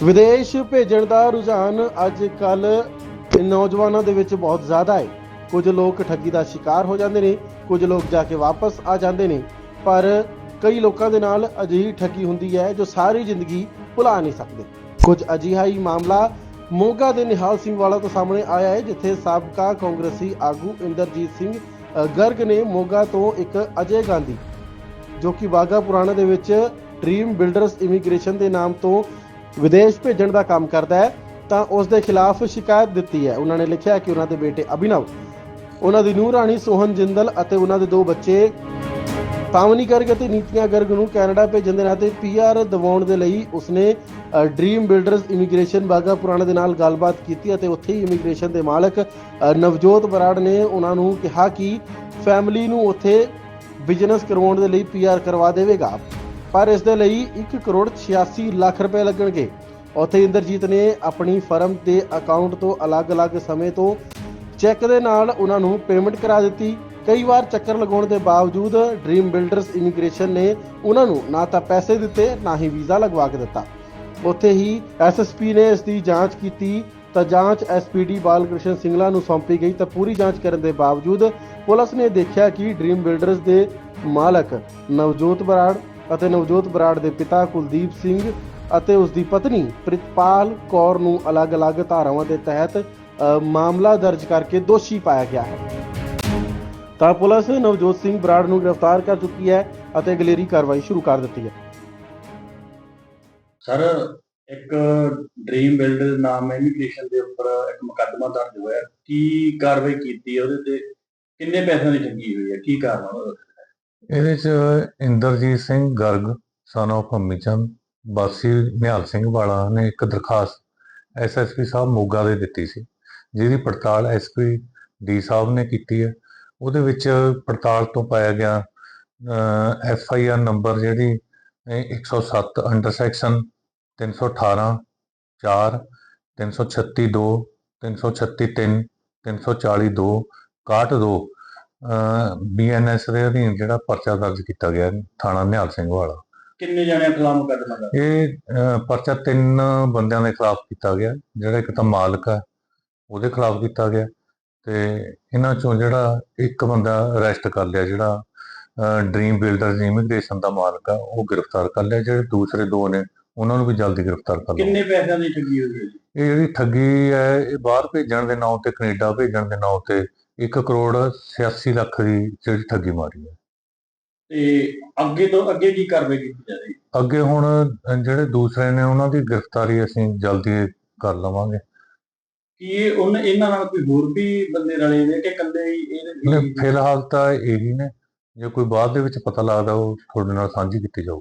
ਵਿਦੇਸ਼ ਭੇਜਣ ਦਾ ਰੁਝਾਨ ਅੱਜ ਕੱਲ ਨੌਜਵਾਨਾਂ ਦੇ ਵਿੱਚ ਬਹੁਤ ਜ਼ਿਆਦਾ ਹੈ। ਕੁਝ ਲੋਕ ਠੱਗੀ ਦਾ ਸ਼ਿਕਾਰ ਹੋ ਜਾਂਦੇ ਨੇ, ਕੁਝ ਲੋਕ ਜਾ ਕੇ ਵਾਪਸ ਆ ਜਾਂਦੇ ਨੇ, ਪਰ ਕਈ ਲੋਕਾਂ ਦੇ ਨਾਲ ਅਜਿਹੀ ਠੱਗੀ ਹੁੰਦੀ ਹੈ ਜੋ ਸਾਰੀ ਜ਼ਿੰਦਗੀ ਭੁਲਾ ਨਹੀਂ ਸਕਦੇ। ਕੁਝ ਅਜਿਹਾ ਹੀ ਮਾਮਲਾ ਮੋਗਾ ਦੇ ਨਿਹਾਲ ਸਿੰਘ ਵਾਲਾ ਤੋਂ ਸਾਹਮਣੇ ਆਇਆ ਹੈ, ਜਿੱਥੇ ਸਾਬਕਾ ਕਾਂਗਰਸੀ ਆਗੂ ਇੰਦਰਜੀਤ ਸਿੰਘ ਗਰਗ ਨੇ ਮੋਗਾ ਤੋਂ ਇੱਕ ਅਜੇ ਗਾਂਧੀ, ਜੋ ਕਿ ਬਾਗਾ ਪੁਰਾਣਾ ਦੇ ਵਿੱਚ ਡ੍ਰੀਮ ਬਿਲਡਰਸ ਇਮੀਗ੍ਰੇਸ਼ਨ ਦੇ ਨਾਮ ਤੋਂ ਵਿਦੇਸ਼ ਭੇਜਣ ਦਾ ਕੰਮ ਕਰਦਾ ਹੈ ਤਾਂ ਉਸ ਦੇ ਖਿਲਾਫ ਸ਼ਿਕਾਇਤ ਦਿੱਤੀ ਹੈ। ਉਹਨਾਂ ਨੇ ਲਿਖਿਆ ਕਿ ਉਹਨਾਂ ਦੇ ਬੇਟੇ ਅਭਿਨਵ ਉਹਨਾਂ ਦੀ ਨੂੰਹ ਰਾਣੀ ਸੋਹਨ ਜਿੰਦਲ ਅਤੇ ਉਹਨਾਂ ਦੇ ਦੋ ਬੱਚੇ ਪਾਵਨੀ ਗਰਗ ਅਤੇ ਨੀਤੀਆਂ ਗਰਗ ਨੂੰ ਕੈਨੇਡਾ ਭੇਜਣ ਦੇ ਨਾਤੇ ਪੀਆਰ ਦਿਵਾਉਣ ਦੇ ਲਈ ਉਸਨੇ ਅ, Dream Builders Immigration Bagha Purana ਦੇ ਨਾਲ ਗੱਲਬਾਤ ਕੀਤੀ ਅਤੇ ਉੱਥੇ ਹੀ ਇਮੀਗ੍ਰੇਸ਼ਨ ਦੇ ਮਾਲਕ ਨਵਜੋਤ ਬਰਾੜ ਨੇ ਉਹਨਾਂ ਨੂੰ ਕਿਹਾ ਕਿ ਫੈਮਿਲੀ ਨੂੰ ਉੱਥੇ ਬਿਜ਼ਨਸ ਕਰਵਾਉਣ ਦੇ ਲਈ ਪੀਆਰ ਕਰਵਾ ਦੇਵੇਗਾ। ਪਰ ਇਸ ਦੇ ਲਈ 1 ਕਰੋੜ 86 ਲੱਖ ਰੁਪਏ ਲੱਗਣਗੇ। ਉੱਥੇ ਇੰਦਰਜੀਤ ਨੇ ਆਪਣੀ ਫਰਮ ਦੇ ਅਕਾਊਂਟ ਤੋਂ ਅਲੱਗ-ਅਲੱਗ ਸਮੇਂ ਤੋਂ ਚੈੱਕ ਦੇ ਨਾਲ ਉਹਨਾਂ ਨੂੰ ਪੇਮੈਂਟ ਕਰਾ ਦਿੱਤੀ। ਕਈ ਵਾਰ ਚੱਕਰ ਲਗਾਉਣ ਦੇ ਬਾਵਜੂਦ ਡ੍ਰੀਮ ਬਿਲਡਰਸ ਇਮੀਗ੍ਰੇਸ਼ਨ ਨੇ ਉਹਨਾਂ ਨੂੰ ਨਾ ਤਾਂ ਪੈਸੇ ਦਿੱਤੇ, ਨਾ ਹੀ ਵੀਜ਼ਾ ਲਗਵਾ ਕੇ ਦਿੱਤਾ। ਉੱਥੇ ਹੀ ਐਸਐਸਪੀ ਨੇ ਇਸ ਦੀ ਜਾਂਚ ਕੀਤੀ। ਤਾਂ ਜਾਂਚ ਐਸਪੀਡੀ ਬਾਲਕ੍ਰਿਸ਼ਨ ਸਿੰਗਲਾ ਨੂੰ ਸੌਂਪੀ ਗਈ। ਤਾਂ ਪੂਰੀ ਜਾਂਚ ਕਰਨ ਦੇ ਬਾਵਜੂਦ ਪੁਲਿਸ ਨੇ ਦੇਖਿਆ ਕਿ ਡ੍ਰੀਮ ਬਿਲਡਰਸ ਦੇ ਮਾਲਕ ਨਵਜੋਤ ਬਰਾੜ ਅਤੇ ਨਵਜੋਤ ਬਰਾੜ ਦੇ ਪਿਤਾ ਕੁਲਦੀਪ ਸਿੰਘ ਅਤੇ ਉਸ ਦੀ ਪਤਨੀ ਪ੍ਰਿਤਪਾਲ ਕੌਰ ਨੂੰ ਅਲੱਗ-ਅਲੱਗ ਧਾਰਾਵਾਂ ਦੇ ਤਹਿਤ ਅ, ਮਾਮਲਾ ਦਰਜ ਕਰਕੇ ਦੋਸ਼ੀ ਪਾਇਆ ਗਿਆ ਹੈ। ਤਾਂ ਪੁਲਿਸ ਨਵਜੋਤ ਸਿੰਘ ਬਰਾੜ ਨੂੰ ਗ੍ਰਿਫਤਾਰ ਕਰ ਚੁੱਕੀ ਹੈ ਅਤੇ ਅਗਲੇਰੀ ਕਾਰਵਾਈ ਸ਼ੁਰੂ ਕਰ ਦਿੱਤੀ ਹੈ। ਸਰ ਇੱਕ ਡ੍ਰੀਮ ਬਿਲਡਰ ਨਾਮ ਇਮੀਗ੍ਰੇਸ਼ਨ ਦੇ ਉੱਪਰ ਇੱਕ ਮੁਕੱਦਮਾ ਦਰਜ ਹੋਇਆ। ਕੀ ਕਾਰਵਾਈ ਕੀਤੀ ਹੈ? ਉਹਦੇ ਤੇ ਕਿੰਨੇ ਪੈਸਿਆਂ ਦੀ ਠੱਗੀ ਹੋਈ ਹੈ? ਕੀ ਕਾਰਨ ਆ ਉਹਦਾ ਇਹਦੇ ਚ ਇੰਦਰਜੀਤ ਸਿੰਘ ਗਰਗ ਸਨ of ਅੰਮੀ ਚੰਦ, ਵਾਸੀ ਨਿਹਾਲ ਸਿੰਘ ਵਾਲਾ ਨੇ ਇੱਕ ਦਰਖਾਸਤ ਐਸਐਸਪੀ ਸਾਹਿਬ ਮੋਗਾ ਦੇ ਦਿੱਤੀ ਸੀ, ਜਿਹਦੀ ਪੜਤਾਲ ਐਸਪੀ ਡੀ ਸਾਹਿਬ ਨੇ ਕੀਤੀ ਹੈ। ਉਹਦੇ ਵਿੱਚ ਪੜਤਾਲ ਤੋਂ ਪਾਇਆ ਗਿਆ ਐਫ ਆਈ ਆਰ ਨੰਬਰ ਜਿਹੜੀ ਇਹ 107 ਅੰਡਰ ਸੈਕਸ਼ਨ 318 4 336 2 336 3 340 2 61 2 ਬੀਐਨਐਸ ਦੇ ਅਧੀਨ ਜਿਹੜਾ ਪਰਚਾ ਦਰਜ ਕੀਤਾ ਗਿਆ ਥਾਣਾ ਨਿਹਾਲ ਸਿੰਘ ਵਾਲਾ। ਕਿੰਨੇ ਜਣਿਆਂ ਖਿਲਾਫ ਮੁਕੱਦਮਾ ਦਰਜ? ਇਹ ਪਰਚਾ ਤਿੰਨ ਬੰਦਿਆਂ ਦੇ ਖਿਲਾਫ ਕੀਤਾ ਗਿਆ ਜਿਹੜਾ ਇੱਕ ਤਾਂ ਮਾਲਕ ਹੈ ਉਹਦੇ ਖਿਲਾਫ ਕੀਤਾ ਗਿਆ ਤੇ ਇਹਨਾਂ ਚੋਂ ਜਿਹੜਾ ਇੱਕ ਬੰਦਾ ਅਰੈਸਟ ਕਰ ਲਿਆ ਜਿਹੜਾ ਡ੍ਰੀਮ ਬਿਲਡਰਸ ਇਮੀਗ੍ਰੇਸ਼ਨ ਦਾ ਮਾਲਕ ਆ ਉਹ ਗ੍ਰਿਫਤਾਰ ਕਰ ਲਿਆ ਜਿਹੜੇ ਦੂਸਰੇ ਦੋ ਨੇ ਉਹਨਾਂ ਨੂੰ ਵੀ ਜਲਦੀ ਗ੍ਰਿਫਤਾਰ ਕਰ ਲਿਆ ਕਿੰਨੇ ਪੈਸਿਆਂ ਦੀ ਠੱਗੀ ਹੋਈ ਹੈ ਜੀ? ਇਹ ਜਿਹੜੀ ਠੱਗੀ ਹੈ ਇਹ ਬਾਹਰ ਭੇਜਣ ਦੇ ਨਾਂ ਤੇ ਕੈਨੇਡਾ ਭੇਜਣ ਦੇ ਨਾਂ ਤੇ 1 ਕਰੋੜ 86 ਲੱਖ ਦੀ ਜਿਹੜੀ ਠੱਗੀ ਮਾਰੀ ਹੈ। ਤੇ ਅੱਗੇ ਤੋਂ ਅੱਗੇ ਕੀ ਕਾਰਵਾਈ ਕੀਤੀ ਜਾਵੇ ਅੱਗੇ ਹੁਣ ਜਿਹੜੇ ਦੂਸਰੇ ਨੇ ਉਹਨਾਂ ਦੀ ਗ੍ਰਿਫਤਾਰੀ ਅਸੀਂ ਜਲਦੀ ਕਰ ਲਵਾਂਗੇ। ਕੀ ਇਹ ਉਹਨਾਂ ਇਹਨਾਂ ਨਾਲ ਕੋਈ ਹੋਰ ਵੀ ਬੰਦੇ ਰਲੇ ਨੇ ਕਿ ਇਕੱਲੇ ਹੀ ਇਹਦੇ ਫਿਲਹਾਲ ਤਾਂ ਇਹੀ ਨੇ। ਜੇ ਕੋਈ ਬਾਅਦ ਦੇ ਵਿੱਚ ਪਤਾ ਲੱਗਦਾ ਉਹ ਤੁਹਾਡੇ ਨਾਲ ਸਾਂਝੀ ਕੀਤੀ ਜਾਊ।